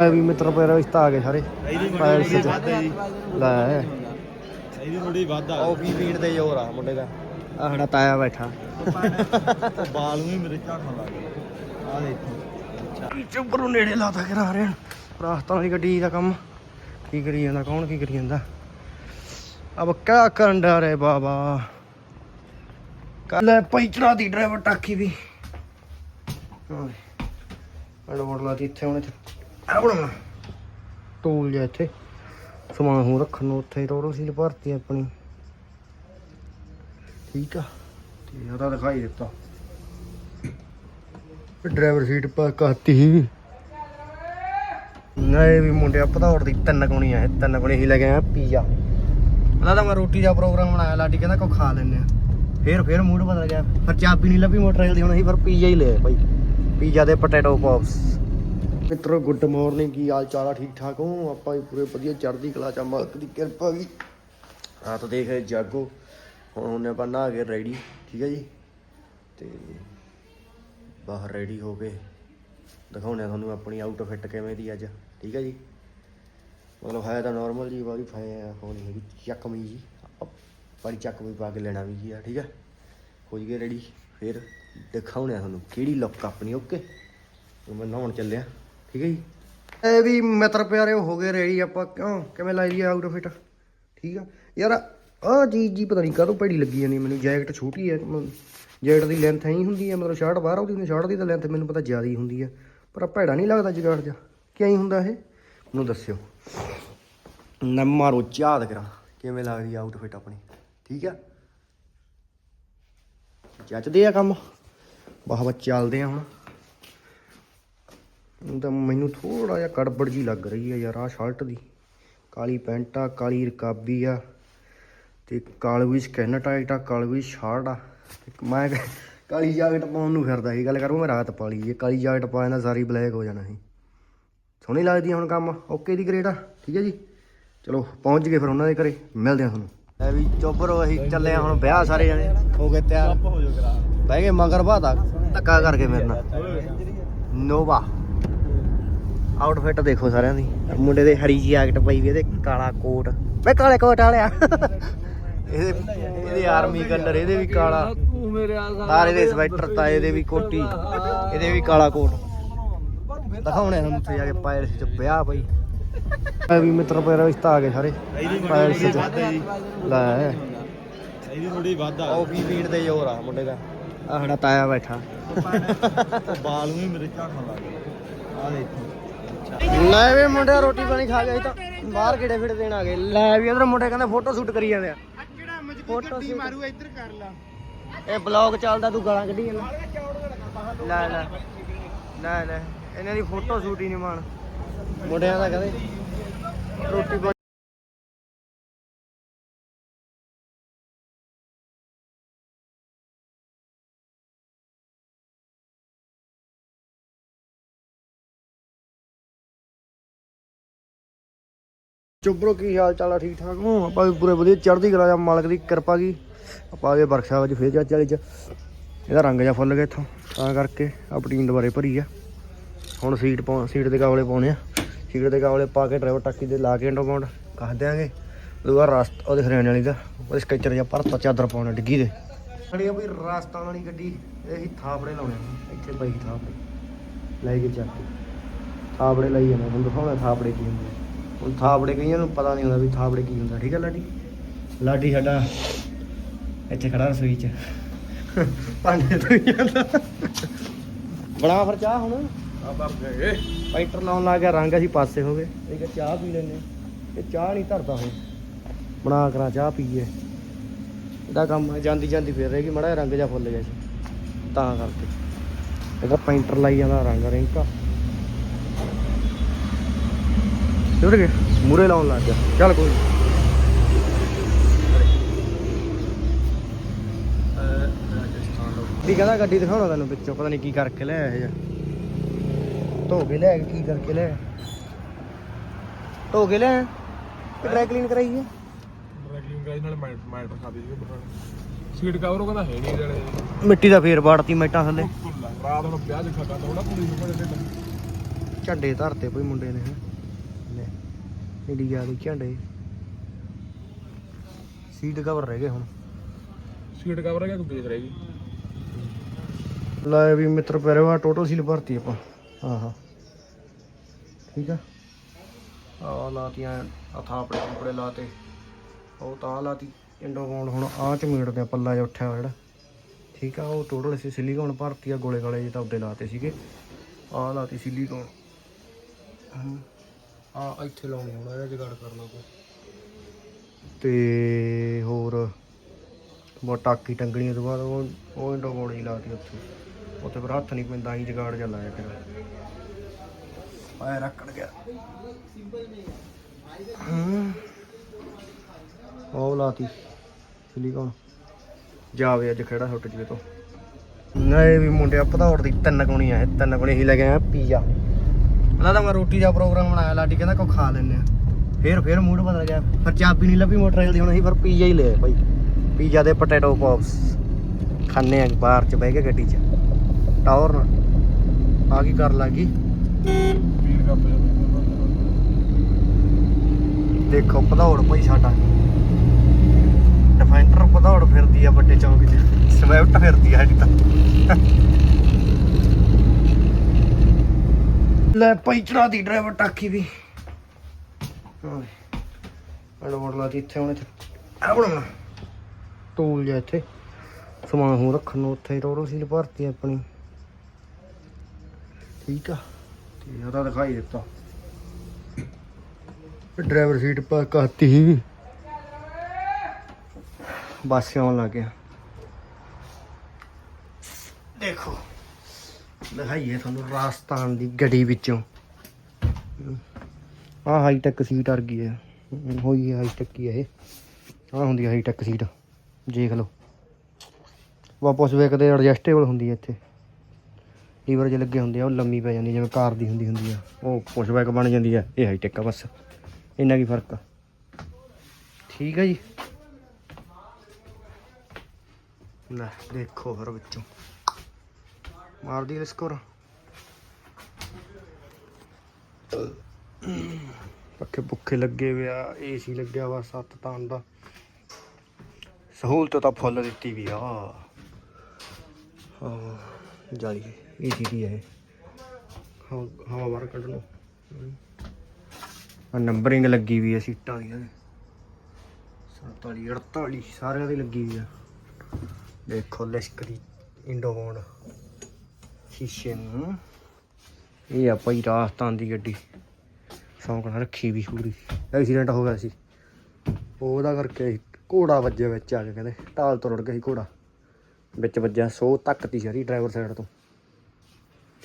ਐ ਵੀ ਮਿੱਤਰ ਪੈਰ ਵਿੱਚ ਤਾਂ ਆ ਗਏ ਸਾਰੇ। ਲੈ। ਇਹਦੀ ਥੋੜੀ ਵੱਧ ਆ। ਉਹ ਵੀ ਪੀਣ ਦੇ ਜ਼ੋਰ ਆ ਮੁੰਡੇ ਦਾ। ਆ ਸਾਡਾ ਤਾਇਆ ਬੈਠਾ। ਬਾਲ ਨੂੰ ਹੀ ਮੇਰੇ ਝਾੜਨ ਲੱਗ ਗਿਆ ਆ ਦੇਖੋ। ਚੁੱਪ ਨੂੰ ਨੇੜੇ ਲਾਤਾ ਕਰਾ ਰਹੇ। ਹਨ ਰਾਸਤਾਂ ਵਾਲੀ ਗੱਡੀ ਦਾ ਕੰਮ। ਕੀ ਕਰੀ ਜਾਂਦਾ ਕੌਣ ਕੀ ਕਰੀ ਜਾਂਦਾ? ਅਬ ਕਿਆ ਕਰਨ ਦਾ ਰੇ ਬਾਬਾ। ਕੱਲ ਪਈ ਚੜਾ ਦੀ ਡਰਾਈਵਰ ਟਾਕੀ ਵੀ। ਅਲੋੜ ਲਾ ਦੀ ਇੱਥੇ ਹੁਣ ਇੱਥੇ। ਆ ਬਣਾਉਣਾ ਟੂਲ ਜਿਹਾ ਇੱਥੇ। ਸਮਾਨ ਹੋ ਰੱਖਣ ਨੂੰ ਉੱਥੇ ਟੋਰੋ ਸੀਲ ਭਰਤੀ ਆਪਣੀ। ਠੀਕ ਆ। ਤੇ ਉਹਦਾ ਦਿਖਾਈ ਦਿੱਤਾ। ਡਰਾਈਵਰ ਸੀਟ ਪਾ ਕਾਤੀ ਸੀ ਨਹੀਂ ਵੀ ਮੁੰਡਿਆ ਭਦੌੜ ਦੀ ਤਿੰਨ ਕੋਣੀ ਆ ਤਿੰਨ ਕੋਣੀ ਹੀ ਲੈ ਕੇ ਆਇਆ ਪੀਜ਼ਾ। ਪਹਿਲਾਂ ਤਾਂ ਮੈਂ ਰੋਟੀ ਦਾ ਪ੍ਰੋਗਰਾਮ ਬਣਾਇਆ, ਲਾਡੀ ਕਹਿੰਦਾ ਕੋ ਖਾ ਲੈਨੇ ਆ। ਫੇਰ ਫੇਰ ਮੂਡ ਬਦਲ ਗਿਆ। ਫਿਰ ਚਾਬੀ ਨਹੀਂ ਲੱਭੀ ਮੋਟਰਸਾਈਕਲ ਦੀ, ਹੁਣ ਅਸੀਂ ਫਿਰ ਪੀਜ਼ਾ ਹੀ ਲਿਆ ਭਾਈ ਪੀਜ਼ਾ ਦੇ ਪੋਟੈਟੋ ਪੌਪਸ। ਮਿੱਤਰੋ ਗੁੱਡ ਮਾਰਨਿੰਗ ਕੀ ਹਾਲ ਚਾਲ ਆ? ਠੀਕ ਠਾਕ ਹੋ? ਆਪਾਂ ਵੀ ਪੂਰੇ ਵਧੀਆ ਚੜ੍ਹਦੀ ਕਲਾ ਚ ਆ, ਮਾਲਕ ਦੀ ਕਿਰਪਾ ਵੀ। ਰਾਤ ਦੇਖ ਜਾਗੋ। ਹੁਣ ਹੁਣ ਆਪਾਂ ਨਹਾ ਕੇ ਰੈਡੀ ਠੀਕ ਹੈ ਜੀ? ਤੇ ਬਾਹਰ ਰੈਡੀ ਹੋ ਕੇ ਦਿਖਾਉਣੇ ਆ ਤੁਹਾਨੂੰ ਆਪਣੀ ਆਊਟਫਿਟ ਕਿਵੇਂ ਦੀ ਅੱਜ ਠੀਕ ਹੈ ਜੀ? ਮਤਲਬ ਹੈ ਤਾਂ ਨਾਰਮਲ ਜੀ ਬਾਰੀ ਫਾਇ ਆ ਹੋਣੀ ਹੈਗੀ ਚੱਕਵੀਂ ਜੀ। ਪਾਣੀ ਚੱਕ ਵੀ ਪਾ ਕੇ ਲੈਣਾ ਵੀ ਜੀ ਆ ਠੀਕ ਹੈ? ਹੋ ਗਏ ਰੈਡੀ ਫਿਰ ਦਿਖਾਉਣੇ ਆ ਤੁਹਾਨੂੰ ਕਿਹੜੀ ਲੁੱਕ ਆਪਣੀ ਓਕੇ ਮੈਂ ਨਹਾਉਣ ਚੱਲਿਆ। ਠੀਕ ਹੈ ਜੀ? ਇਹ ਵੀ ਮਿੱਤਰ ਪਿਆਰੇ ਹੋ ਗਏ ਰੈਡੀ, ਆਪਾਂ ਕਿਉਂ? ਕਿਵੇਂ ਲਾਈ ਦੀ ਆਊਟਫਿਟ ਠੀਕ ਆ। ਯਾਰ, ਆਹ ਚੀਜ਼ ਜੀ ਪਤਾ ਨਹੀਂ ਕਾਹਤੋਂ ਭੈੜੀ ਲੱਗੀ ਜਾਂਦੀ ਮੈਨੂੰ। ਜੈਕਟ ਛੋਟੀ ਹੈ ਜੈਕਟ ਦੀ ਲੈਂਥ ਐਂ ਹੀ ਹੁੰਦੀ ਹੈ ਮਤਲਬ ਸ਼ਰਟ ਬਾਹਰ ਆਉਂਦੀ ਹੁੰਦੀ ਸ਼ਰਟ ਦੀ ਤਾਂ ਲੈਂਥ ਮੈਨੂੰ ਪਤਾ ਜ਼ਿਆਦਾ ਹੀ ਹੁੰਦੀ ਹੈ ਪਰ ਭੈੜਾ ਨਹੀਂ ਲੱਗਦਾ ਜਗਾੜ ਜਾ ਕਿ ਹੁੰਦਾ ਇਹ? ਮੈਨੂੰ ਦੱਸਿਓ। ਨਾ ਮਾਰੋ ਚਾਹਦ ਕਰਾਂ। ਕਿਵੇਂ ਲੱਗਦੀ ਆਊਟਫਿਟ ਆਪਣੀ? ਠੀਕ ਆ? ਜੱਜਦੇ ਆ ਕੰਮ? ਬਾਹ ਬਾ ਚੱਲਦੇ ਆ ਹੁਣ। ਤਾਂ ਮੈਨੂੰ ਥੋੜਾ ਜਿਹਾ ਗੜਬੜ ਜੀ ਲੱਗ ਰਹੀ ਹੈ ਯਾਰ ਆਹ ਸ਼ਰਟ ਦੀ। ਕਾਲੀ ਪੈਂਟ ਆ ਕਾਲੀ ਰਕਾਬੀ ਆ ਤੇ ਕਾਲਵੀ ਸਕੈਨ ਟਾਈਟ ਆ ਕਾਲਵੀ ਸ਼ਰਟ ਆ। ਮੈਂ ਕਾਲੀ ਜੈਕਟ ਪਾਉਣ ਨੂੰ ਫਿਰਦਾ ਸੀ ਗੱਲ ਕਰੂ ਮੈਂ ਰਾਤ ਪਾ ਲਈ ਇਹ ਕਾਲੀ ਜੈਕਟ ਪਾ ਜਾਂਦਾ ਸਾਰੀ ਬਲੈਕ ਹੋ ਜਾਣਾ ਸੀ। ਸੋਹਣੀ ਲੱਗਦੀ ਆ ਹੁਣ ਕੰਮ ਓਕੇ ਦੀ ਗ੍ਰੇਡ ਆ ਠੀਕ ਹੈ ਜੀ? ਚਲੋ ਪਹੁੰਚ ਗਏ ਫਿਰ ਉਹਨਾਂ ਦੇ ਘਰੇ ਮਿਲਦੇ ਆ ਤੁਹਾਨੂੰ। ਐ ਵੀ ਚੋਬਰੋ ਅਸੀਂ ਚੱਲੇ ਆ ਹੁਣ ਵਿਆਹ ਸਾਰੇ ਜਣੇ। ਹੋ ਗਏ ਤਿਆਰ। ਬਹਿ ਗਏ ਮਗਰ ਬਾਦਾ ਧੱਕਾ ਕਰਕੇ ਮੇਰੇ ਨਾਲ। ਨੋਵਾ। ਆਊਟਫਿਟ ਦੇਖੋ ਸਾਰਿਆਂ ਦੀ। ਮੁੰਡੇ ਦੇ ਹਰੀ ਜੀ ਜੈਕਟ ਪਈ ਵੀ ਇਹਦੇ ਕਾਲਾ ਕੋਟ। ਵੇ ਕਾਲੇ ਕੋਟ ਵਾਲਿਆ। ਇਹਦੇ ਇਹਦੇ ਆਰਮੀ ਕਲਰ ਇਹਦੇ ਵੀ ਕਾਲਾ। ਤੂੰ ਮੇਰੇ ਆ ਤਾਰੇ ਦੇ ਸਵੈਟਰ ਤਾਂ ਇਹਦੇ ਵੀ ਕੋਟੀ। ਇਹਦੇ ਵੀ ਕਾਲਾ ਕੋਟ। ਦਿਖਾਉਣੇ ਤੁਹਾਨੂੰ ਉੱਥੇ ਜਾ ਕੇ ਪਾਇਲਸ ਚ ਵਿਆਹ ਪਈ ਐ ਵੀ ਮਿੱਤਰ ਪੈਰ ਵਿੱਚ ਤਾਂ ਆ ਗਏ ਸਾਰੇ। ਪਾਇਲਸ ਚ। ਲੈ। ਇਹਦੀ ਥੋੜੀ ਵੱਧ ਉਹ ਵੀ ਪੀਣ ਦੇ ਜ਼ੋਰ ਆ ਮੁੰਡੇ ਦਾ। ਆ ਸਾਡਾ ਤਾਇਆ ਬੈਠਾ। ਬਾਲ ਨੂੰ ਹੀ ਮੇਰੇ ਝਾੜਨ ਲੱਗ ਗਿਆ। ਆ ਦੇਖੋ। ਲੈ ਵੇ ਮੁੰਡਿਆ ਰੋਟੀ ਪਾਣੀ ਖਾ ਗਏ ਤਾਂ ਬਾਹਰ ਕਿਹੜੇ ਫਿੜੇ ਦੇਣ ਆ ਗਏ। ਲੈ ਵੀ ਇਧਰ ਮੁੰਡੇ ਕਹਿੰਦੇ ਫੋਟੋ ਸ਼ੂਟ ਕਰੀ ਜਾਂਦੇ ਆ। ਫੋਟੋ ਸ਼ੂਟ ਮਾਰੂ ਇੱਧਰ ਕਰ ਲਾ। ਇਹ ਬਲੌਗ ਚੱਲਦਾ ਤੂੰ ਗਾਲਾਂ ਕੱਢੀ ਜਾਂਦਾ ਲੈ ਲੈ। ਲੈ ਲੈ। ਇਹਨਾਂ ਦੀ ਫੋਟੋ ਸ਼ੂਟ ਹੀ ਨਹੀਂ ਮਾਣ। ਮੁੰਡਿਆਂ ਦਾ ਕਹਿੰਦੇ ਰੋਟੀ ਚੁੱਬਰੋ ਕੀ ਹਾਲ ਚਾਲ ਆ? ਠੀਕ ਠਾਕ ਹੋ? ਆਪਾਂ ਵੀ ਪੂਰੇ ਵਧੀਆ। ਚੜ੍ਹਦੀ ਕਲਾ ਜਾਂ ਮਾਲਕ ਦੀ ਕਿਰਪਾ ਕੀ? ਆਪਾਂ ਇਹ ਵਰਕਸ਼ਾਪ ਵਿੱਚ ਫੇਰ ਚਾਚੇ ਵਾਲੀ ਚ। ਇਹਦਾ ਰੰਗ ਜਿਹਾ ਫੁੱਲ ਗਿਆ ਇੱਥੋਂ। ਤਾਂ ਕਰਕੇ ਆਪਣੀ ਦੁਬਾਰੇ ਭਰੀ ਆ। ਹੁਣ ਸੀਟ ਪਾ ਸੀਟ ਦੇ ਕਾਬਲੇ ਪਾਉਣੇ ਆ। ਸੀਟ ਦੇ ਕਾਬਲੇ ਪਾ ਕੇ ਡਰਾਈਵਰ ਟਾਕੀ ਦੇ ਲਾ ਕੇ ਇੰਡੋਮਾਉਂਡ ਕੱਸ ਦਿਆਂਗੇ। ਦੂਆ ਰਸਤ, ਉਹਦੇ ਹਰਿਆਣੇ ਵਾਲੀ ਦਾ, ਉਹਦੇ ਸਕੈਚਰ ਜਾਂ ਭਰਤਾ ਚਾਦਰ ਪਾਉਣਾ ਡਿੱਗੀ ਦੇ। ਖੜੀ ਆ ਬਈ ਰਾਜਸਥਾਨ ਵਾਲੀ ਗੱਡੀ, ਇਹ ਥਾਪੜੇ ਲਾਉਣੇ ਇੱਥੇ ਪਈ ਥਾਪੜੇ। ਲੈ ਕੇ ਚੱਕ ਕੇ। ਥਾਪੜੇ ਲਈ ਜਾਣਾ ਹੁਣ ਦਿਖਾਉਣਾ ਥਾਪੜੇ ਕੀ ਹੁੰਦੇ ਹੁਣ ਥਾਪੜੇ ਕਈਆਂ ਨੂੰ ਪਤਾ ਨਹੀਂ ਹੁੰਦਾ ਵੀ ਥਾਪੜੇ ਕੀ ਹੁੰਦਾ ਠੀਕ ਹੈ ਲਾਡੀ? ਲਾਡੀ ਸਾਡਾ ਇੱਥੇ ਖੜਾ ਰਸੋਈ 'ਚ। ਭਾਂਡੇ ਧੋਈ ਜਾਂਦਾ। ਬਣਾ ਫਿਰ ਚਾਹ ਹੁਣ। ਆ ਪਰ ਗਏ। ਪਾਈਟਰ ਲਾਉਣ ਲੱਗ ਗਿਆ ਰੰਗ ਅਸੀਂ ਪਾਸੇ ਹੋ ਗਏ। ਇਹ ਚਾਹ ਪੀ ਲੈਨੇ ਇਹ ਚਾਹ ਨਹੀਂ ਧਰਦਾ ਹੁਣ। ਬਣਾ ਕਰਾਂ ਚਾਹ ਪੀਏ। ਇਹਦਾ ਕੰਮ ਜਾਂਦੀ ਜਾਂਦੀ ਫਿਰ ਰਹੇਗੀ ਮੜਾ ਰੰਗ ਜਾ ਫੁੱਲ ਗਿਆ ਸੀ। ਤਾਂ ਕਰਕੇ। ਇਹਦਾ ਪੈਂਟਰ ਲਾਈ ਜਾਂਦਾ ਰੰਗ ਰਿੰਕਾ। ਜੁੜ ਗਏ ਮੂਰੇ ਲਾਉਣ ਲੱਗ ਗਿਆ। ਚੱਲ ਕੋਈ। ਵੀ ਕਹਿੰਦਾ ਗੱਡੀ ਦਿਖਾਉਣਾ ਤੈਨੂੰ ਵਿੱਚੋਂ ਪਤਾ ਨਹੀਂ ਕੀ ਕਰਕੇ ਲੈ ਆਇਆ ਇਹ ਧੋ ਕੇ ਲੈ ਕੇ ਕੀ ਕਰਕੇ ਲੈ? ਧੋ ਕੇ ਲੈ ਡਰਾਈ ਕਲੀਨ ਕਰਾਈ ਹੈ ਰੈਗਲਿੰਗ ਗਾਈ ਨਾਲ ਮਾਈਟ ਮਾਈਟ ਖਾਦੀ ਸੀ ਬਟਾਣ ਸੀਟ ਕਵਰ ਉਹ ਕਹਿੰਦਾ ਹੈ ਨਹੀਂ ਜਿਹੜੇ। ਮਿੱਟੀ ਦਾ ਫੇਰ ਬਾੜਤੀ ਮੈਟਾਂ ਥੱਲੇ। ਰਾਤ ਨੂੰ ਵਿਆਹ ਦੇਖਾ ਕਰਦਾ ਉਹਦਾ ਕੁੜੀ ਨੂੰ ਬੜੇ ਢਿੱਡ। ਝੰਡੇ ਧਰਤੇ ਕੋਈ ਮੁੰਡੇ ਨੇ। ਇੰਡੀਆ ਦੇ ਝੰਡੇ। ਸੀਟ ਕਵਰ ਰਹਿ ਗਏ ਹੁਣ। ਸੀਟ ਕਵਰ ਹੈਗਾ ਦੂਜੀ ਰਹਿ ਗਈ। ਲੈ ਵੀ ਮਿੱਤਰ ਪੈਰਵਾ ਟੋਟਲ ਸੀਲ ਭਰਤੀ ਆਪਾਂ। ਹਾਂ ਹਾਂ। ਠੀਕ ਆ? ਆ ਲਾਤੀਆਂ ਅਥਾ ਆਪਣੇ ਕੱਪੜੇ ਲਾਤੇ। ਉਹ ਤਾਂ ਲਾਤੀ ਇੰਡੋ ਗਾਉਂਡ ਹੁਣ ਆਹ ਚ ਮੀੜਦੇ ਆ ਪੱਲਾ ਜਿਹਾ ਉੱਠਿਆ ਜਿਹੜਾ। ਠੀਕ ਆ ਉਹ ਟੋਟਲ ਅਸੀਂ ਸਿਲੀਕੋਨ ਭਰਤੀ ਆ ਗੋਲੇ ਗਾਲੇ ਜਿਹੇ ਤਾਂ ਉੱਤੇ ਲਾਤੇ ਸੀਗੇ। ਆਹ ਲਾਤੀ ਸਿਲੀਕੋਨ ਆ ਇੱਥੇ ਲਾਉਣੀ ਹੁਣ ਇਹਦਾ ਜਗਾੜ ਕਰਨਾ ਤੇ ਹੋਰ ਬੋ ਟਾਕੀ ਟੰਗਣੀ ਤੋਂ ਬਾਅਦ ਉਹ ਉਹ ਹੀ ਲਾਤੀ ਉੱਥੇ। ਉੱਥੇ ਪਰ ਹੱਥ ਨਹੀਂ ਪੈਂਦਾ ਹੀ ਜਗਾੜ ਜਾ ਲਾਇਆ ਫਿਰ। ਪਾਇਆ ਰੱਖਣ ਗਿਆ। ਉਹ ਲਾਤੀ। ਸਿਲੀਕੋਨ ਜਾਵੇ ਅੱਜ ਖੜਾ ਹੁੱਟ ਜਵੇ ਤੋਂ। ਨਹੀਂ ਵੀ ਮੁੰਡਿਆ ਭਦੌੜ ਦੀ ਤਿੰਨ ਕੋਣੀ ਆ ਤਿੰਨ ਕੋਣੀ ਹੀ ਲੈ ਕੇ ਆਇਆ ਪੀਜ਼ਾ। ਪਹਿਲਾਂ ਤਾਂ ਮੈਂ ਰੋਟੀ ਦਾ ਪ੍ਰੋਗਰਾਮ ਬਣਾਇਆ, ਲਾਡੀ ਕਹਿੰਦਾ ਕੋ ਖਾ ਲੈਨੇ ਆ। ਫੇਰ ਫੇਰ ਮੂਡ ਬਦਲ ਗਿਆ। ਫਿਰ ਚਾਬੀ ਨਹੀਂ ਲੱਭੀ ਮੋਟਰਸਾਈਕਲ ਦੀ, ਹੁਣ ਅਸੀਂ ਫਿਰ ਪੀਜ਼ਾ ਹੀ ਲਿਆ ਭਾਈ। ਪੀਜ਼ਾ ਦੇ ਪੋਟੈਟੋ ਪੌਪਸ ਖਾਣੇ ਆ, ਬਾਹਰ ਚ ਬਹਿ ਕੇ ਗੱਡੀ ਚ। ਟਾਵਰ ਨਾਲ। ਆ ਕੀ ਕਰ ਲੱਗੀ? ਦੇਖੋ, ਭਦੌੜ ਭਾਈ ਸਾਡਾ। ਡਿਫੈਂਡਰ ਭਦੌੜ ਫਿਰਦੀ ਆ ਵੱਡੇ ਚੌਂਕ 'ਚ। ਸਵਿਫਟ ਫਿਰਦੀ ਆ ਸਾਡੀ ਤਾਂ। ਲੈ ਭਾਈ ਚੜਾ ਦੀ ਡਰਾਈਵਰ ਟਾਕੀ ਵੀ। ਹਾਂ ਲਾ ਇੱਥੇ, ਹੁਣ ਇੱਥੇ। ਆ ਬਣਾਉਣਾ ਟੂਲ ਜਿਹਾ ਇੱਥੇ। ਸਮਾਨ ਹੋ ਰੱਖਣ ਨੂੰ ਉੱਥੇ ਰੋੜੋ ਸੀਲ ਭਰਤੀ ਆਪਣੀ। ਠੀਕ ਆ। ਤੇ ਉਹਦਾ ਦਿਖਾਈ ਦਿੱਤਾ। ਡਰਾਈਵਰ ਸੀਟ ਪਰ ਕਰਤੀ ਸੀ। ਬੱਸ ਆਉਣ ਲੱਗ ਗਿਆ ਦੇਖੋ ਦਿਖਾਈਏ ਤੁਹਾਨੂੰ ਰਾਜਸਥਾਨ ਦੀ ਗੱਡੀ ਵਿੱਚੋਂ। ਆ ਹਾਈ ਟੈਕ ਸੀਟ ਅਰ ਹੈ। ਹੋਈ ਹਾਈ ਟੈਕ ਹੀ ਹੈ ਇਹ। ਆ ਹੁੰਦੀ ਹਾਈ ਟੈਕ ਸੀਟ ਦੇਖ ਲਓ। ਵਾਪਸ ਵੇਖਦੇ ਐਡਜਸਟੇਬਲ ਹੁੰਦੀ ਹੈ ਇੱਥੇ। ਲੀਵਰ ਜੇ ਲੱਗੇ ਹੁੰਦੇ ਆ, ਉਹ ਲੰਮੀ ਪੈ ਜਾਂਦੀ ਜਿਵੇਂ ਕਾਰ ਦੀ ਹੁੰਦੀ ਹੁੰਦੀ ਆ। ਉਹ ਪੁਸ਼ਬੈਕ ਬਣ ਜਾਂਦੀ ਆ ਇਹ ਹਾਈ ਟੈਕ ਆ ਬਸ। ਇੰਨਾ ਕੀ ਫ਼ਰਕ ਆ? ਠੀਕ ਆ ਜੀ। ਲੈ, ਦੇਖੋ ਫਿਰ ਵਿੱਚੋਂ। ਮਾਰਦੀ ਐ ਸਕੋਰ ਪੱਖੇ ਪੁੱਖੇ ਲੱਗੇ ਵਿਆ ਏਸੀ ਲੱਗਿਆ ਵਾ ਸੱਤ ਤਾਂ ਦਾ। ਸਹੂਲਤ ਤਾਂ ਫੁੱਲ ਦਿੱਤੀ ਵੀ ਆ। ਹਾਂ ਜਾਲੀ ਏਸੀ ਦੀ ਹੈ ਹਵਾ ਬਾਹਰ ਕੱਢ ਲਓ। ਆ ਨੰਬਰਿੰਗ ਲੱਗੀ ਵੀ ਹੈ ਸੀਟਾਂ ਦੀਆਂ 47 48 ਸਾਰਿਆਂ ਦੀ ਲੱਗੀ ਵੀ ਆ। ਦੇਖੋ ਲਸ਼ਕਰੀ ਇੰਡੋਗੋਨ ਸ਼ੀਸ਼ੇ ਨੂੰ ਇਹ ਆ ਭਾਈ ਰਾਜਸਥਾਨ ਦੀ ਗੱਡੀ। ਸ਼ੌਂਕ ਨਾਲ ਰੱਖੀ ਵੀ ਪੂਰੀ। ਐਕਸੀਡੈਂਟ ਹੋ ਗਿਆ ਸੀ। ਉਹਦਾ ਕਰਕੇ ਘੋੜਾ ਵੱਜਿਆ ਵਿੱਚ ਆ ਕੇ ਕਹਿੰਦੇ। ਢਾਲ ਤੋਂ ਰੁੜ ਗਿਆ ਸੀ ਘੋੜਾ। ਵਿੱਚ ਵੱਜਿਆ ਸੋ ਤੱਕ ਤੀ ਸਾਰੀ ਡਰਾਈਵਰ ਸਾਈਡ ਤੋਂ।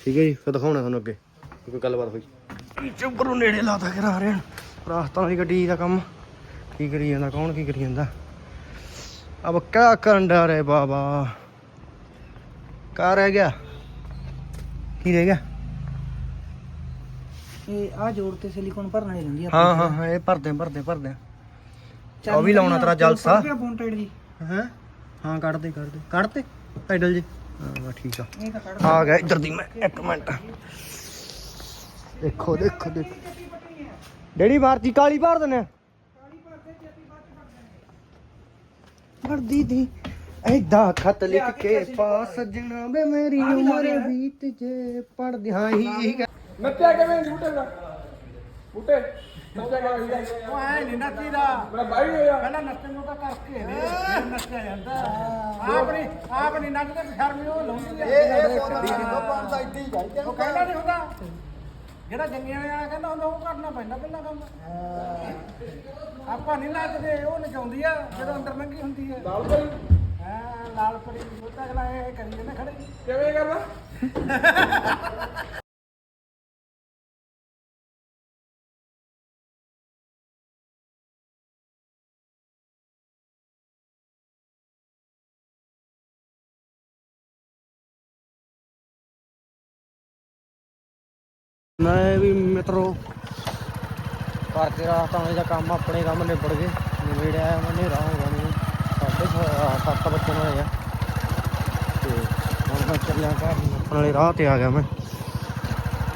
ਠੀਕ ਹੈ ਜੀ ਫਿਰ ਦਿਖਾਉਣਾ ਤੁਹਾਨੂੰ ਅੱਗੇ। ਕੋਈ ਗੱਲਬਾਤ ਹੋਈ। ਚੁੱਪਰੂ ਨੇੜੇ ਲਾਤਾ ਕਰਾ ਰਹੇ। ਹਨ ਰਾਸਤਾਂ ਦੀ ਗੱਡੀ ਦਾ ਕੰਮ। ਕੀ ਕਰੀ ਜਾਂਦਾ ਕੌਣ ਕੀ ਕਰੀ ਜਾਂਦਾ? ਅਬ ਕਿਆ ਕਰਨ ਦਾ ਰੇ ਬਾਬਾ? ਕਾ ਰਹਿ ਗਿਆ। ਕੀ ਰਹਿ ਗਿਆ? ਇਹ ਆ ਜੋੜ ਤੇ ਸਿਲੀਕੋਨ ਭਰਨਾ ਹੀ ਰਹਿੰਦੀ ਆ ਹਾਂ ਹਾਂ ਹਾਂ ਇਹ ਭਰਦੇ ਭਰਦੇ ਭਰਦੇ। ਉਹ ਵੀ ਲਾਉਣਾ ਤੇਰਾ ਜਲਸਾ ਬੌਂਟਡ ਦੀ ਹੈ? ਹਾਂ ਕੱਢ ਦੇ ਕੱਢ ਦੇ। ਕੱਢ ਤੇ ਪੈਡਲ ਜੀ। ਹਾਂ ਠੀਕ ਆ। ਆ ਗਿਆ ਇੱਧਰ ਦੀ ਮੈਂ ਇੱਕ ਮਿੰਟ। ਦੇਖੋ ਦੇਖੋ ਦੇਖੋ। ਡੈਡੀ ਮਾਰਤੀ ਕਾਲੀ ਭਰ ਦਨੇ ਵਰਦੀ ਦੀ। ਐਦਾਂ ਖਤ ਲਿਖ ਕੇ ਪਾ ਸੱਜਣਾ ਵੇ ਮੇਰੀ ਉਮਰ ਬੀਤ ਜੇ ਪੜਦੀ ਹਾਂ ਹੀ ਇਹੀ ਗੱਲ। ਨੱਚਿਆ ਕਿਵੇਂ ਬੂਟੇ ਦਾ? ਬੂਟੇ? ਨੱਚਿਆ ਕਿਵੇਂ ਉਹ ਐ ਨਹੀਂ ਨੱਚੀਦਾ। ਮੇਰਾ ਬਾਈ ਹੋਇਆ। ਪਹਿਲਾਂ ਨੱਚਣ ਨੂੰ ਤਾਂ ਕਰਕੇ ਨੱਚਿਆ ਜਾਂਦਾ। ਸ਼ਰਮ ਉਹ ਲਾਉਂਦੀ ਆ। ਇਹ ਇਹ ਸੋਨਾ ਦਾ ਇੱਥੇ ਹੀ ਜਾਈ ਉਹ ਕਹਿੰਦਾ ਨਹੀਂ ਹੁੰਦਾ। ਜਿਹੜਾ ਜੰਗੀਆਂ ਵਾਲਾ ਕਹਿੰਦਾ ਹੁੰਦਾ ਉਹ ਕਰਨਾ ਪੈਂਦਾ ਪਹਿਲਾਂ ਕੰਮ। ਆਪਾਂ ਨਹੀਂ ਨੱਚਦੇ ਉਹ ਨਚਾਉਂਦੀ ਆ ਜਦੋਂ ਅੰਦਰ ਲੰਗੀ ਹੁੰਦੀ ਲਾਲ ਹਾਂ ਲਾਲ ਪਰੀ ਉਹ ਤਾਂ ਅਗਲਾ ਇਹ ਕਰੀ ਜਾਂਦਾ ਖੜੇ। ਕਿਵੇਂ ਕਰਦਾ ਮੈਂ ਵੀ ਮਿੱਤਰੋ ਕਰਕੇ ਰਾਤਾਂ ਦਾ ਕੰਮ ਆਪਣੇ ਕੰਮ ਨਿਬੜ ਗਏ। ਨਵੇੜਿਆ ਮੈਂ ਹਨੇਰਾ ਹੋ ਗਿਆ ਮੈਨੂੰ। ਸੱਤ ਵੱਜਣ ਵਾਲੇ ਆ। ਤੇ ਹੁਣ ਮੈਂ ਚੱਲਿਆ ਘਰ ਨੂੰ। ਆਪਣੇ ਵਾਲੇ ਰਾਹ ਤੇ ਆ ਗਿਆ ਮੈਂ।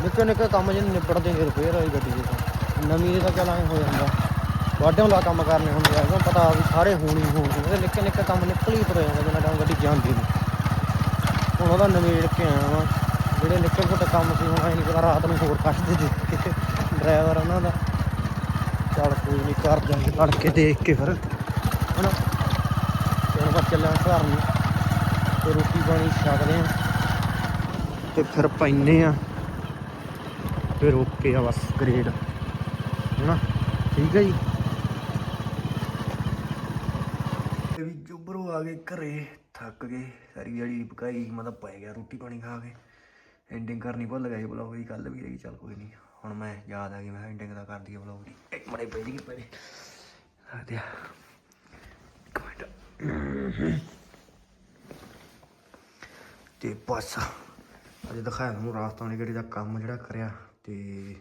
ਨਿੱਕੇ ਨਿੱਕੇ ਕੰਮ ਜਿਹੇ ਨਿਬੜਦੇ ਨੇ ਰਿਪੇਅਰ ਵਾਲੀ ਗੱਡੀ ਦੇ ਤਾਂ ਨਵੀਂ ਦੇ ਤਾਂ ਚੱਲ ਐਂ ਹੋ ਜਾਂਦਾ। ਵਾਢਿਆਂ ਲਾ ਕੰਮ ਕਰਨੇ ਹੁੰਦੇ ਆ ਕਿਉਂ ਪਤਾ ਵੀ ਸਾਰੇ ਹੋਣੀ ਹੋਣੀ ਉਹਦੇ ਨਿੱਕੇ ਨਿੱਕੇ ਕੰਮ ਨਿਕਲ ਹੀ ਪਤਾ ਜਾਂਦਾ ਗੱਡੀ ਜਾਂਦੀ ਨਹੀਂ। ਹੁਣ ਉਹਦਾ ਨਵੇੜ ਕੇ ਆਇਆ ਵਾਂ। ਜਿਹੜੇ ਨਿੱਕੇ ਮੋਟੇ ਕੰਮ ਸੀ ਹੁਣ ਐ ਨਹੀਂ ਪਤਾ ਰਾਤ ਨੂੰ ਹੋਰ ਕੱਢਦੇ ਦੇ ਡਰਾਈਵਰ ਉਹਨਾਂ ਦਾ। ਚੱਲ ਕੋਈ ਨਹੀਂ ਕਰ ਜਾਂਗੇ ਤੜਕੇ ਦੇਖ ਕੇ ਫਿਰ। ਤੇ ਹੁਣ ਘਰ ਨੂੰ। ਤੇ ਰੋਟੀ ਪਾਣੀ ਛਕਦੇ ਆ। ਤੇ ਫਿਰ ਪੈਨੇ ਆ ਫਿਰ ਓਕੇ ਆ ਬਸ ਗ੍ਰੇਡ ਹਨਾ? ਠੀਕ ਹੈ ਜੀ? ਤੇ ਵੀ ਜੁਬਰੋ ਆ ਗਏ ਘਰੇ, ਥੱਕ ਗਏ। ਸਾਰੀ ਜਿਹੜੀ ਪਕਾਈ, ਮਤਲਬ ਪੈ ਗਿਆ ਰੋਟੀ ਪਾਣੀ ਖਾ ਕੇ। ਐਂਡਿੰਗ ਕਰਨੀ ਭੁੱਲ ਗਿਆ ਸੀ ਬਲੌਗ ਦੀ ਕੱਲ ਵੀ ਰਹੀ ਚੱਲ ਕੋਈ ਨਹੀਂ ਹੁਣ ਮੈਂ ਯਾਦ ਆ ਗਈ ਮੈਂ ਐਂਡਿੰਗ ਦਾ ਕਰ ਦਈਏ ਬਲੌਗ ਦੀ। ਇੱਕ ਮੜੇ ਪੈ ਜੀ ਪਹਿਲੇ ਆ ਦਿਆ। ਇੱਕ ਤੇ ਬਸ, ਅੱਜ ਦਿਖਾਇਆ ਤੁਹਾਨੂੰ ਰਾਜਸਥਾਨ ਵਾਲੀ ਦਾ ਕੰਮ ਜਿਹੜਾ ਕਰਿਆ ਤੇ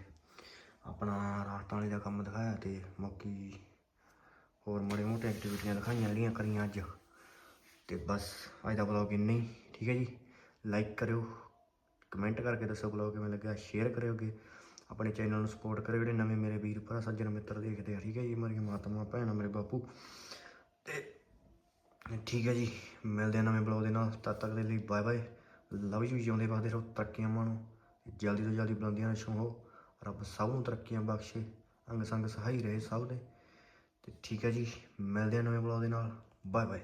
ਆਪਣਾ ਰਾਜਸਥਾਨ ਦਾ ਕੰਮ ਦਿਖਾਇਆ ਤੇ ਬਾਕੀ ਹੋਰ ਮਾੜੇ ਮੋਟੇ ਐਕਟੀਵਿਟੀਆਂ ਦਿਖਾਈਆਂ ਜਿਹੜੀਆਂ ਕਰੀਆਂ ਅੱਜ। ਤੇ ਬਸ, ਅੱਜ ਦਾ ਬਲੌਗ ਇੰਨਾ ਹੀ, ਠੀਕ ਹੈ ਜੀ? ਲਾਈਕ ਕਰਿਓ ਕਮੈਂਟ ਕਰਕੇ ਦੱਸੋ ਬਲੌਗ ਕਿਵੇਂ ਲੱਗਿਆ ਸ਼ੇਅਰ ਕਰਿਓਗੇ ਆਪਣੇ ਚੈਨਲ ਨੂੰ ਸਪੋਰਟ ਕਰਿਓ ਜਿਹੜੇ ਨਵੇਂ ਮੇਰੇ ਵੀਰ ਭਰਾ, ਸੱਜਣ ਮਿੱਤਰ ਦੇਖਦੇ ਆ, ਠੀਕ ਹੈ ਜੀ? ਮੇਰੀਆਂ ਮਾਤਾਵਾਂ ਭੈਣਾਂ, ਮੇਰੇ ਬਾਪੂ। ਠੀਕ ਹੈ ਜੀ, ਮਿਲਦੇ ਆ ਨਵੇਂ ਬਲੌਗ ਦੇ ਨਾਲ, ਤਦ ਤੱਕ ਦੇ ਲਈ ਬਾਏ ਬਾਏ ਲਵ ਯੂ, ਜਿਉਂਦੇ ਵਾਦੇ ਰਹੋ ਤਰੱਕੀਆਂ ਮਾਣੋ ਜਲਦੀ ਤੋਂ ਜਲਦੀ ਬੁਲੰਦੀਆਂ ਛੂਹੋ। ਰੱਬ ਸਭ ਨੂੰ ਤਰੱਕੀਆਂ ਬਖਸ਼ੇ, ਅੰਗ ਸੰਗ ਸਹਾਈ ਰਹੇ ਸਭ ਦੇ। ਤੇ ਠੀਕ ਹੈ ਜੀ, ਮਿਲਦੇ ਆ ਨਵੇਂ ਬਲੌਗ ਦੇ ਨਾਲ। Bye bye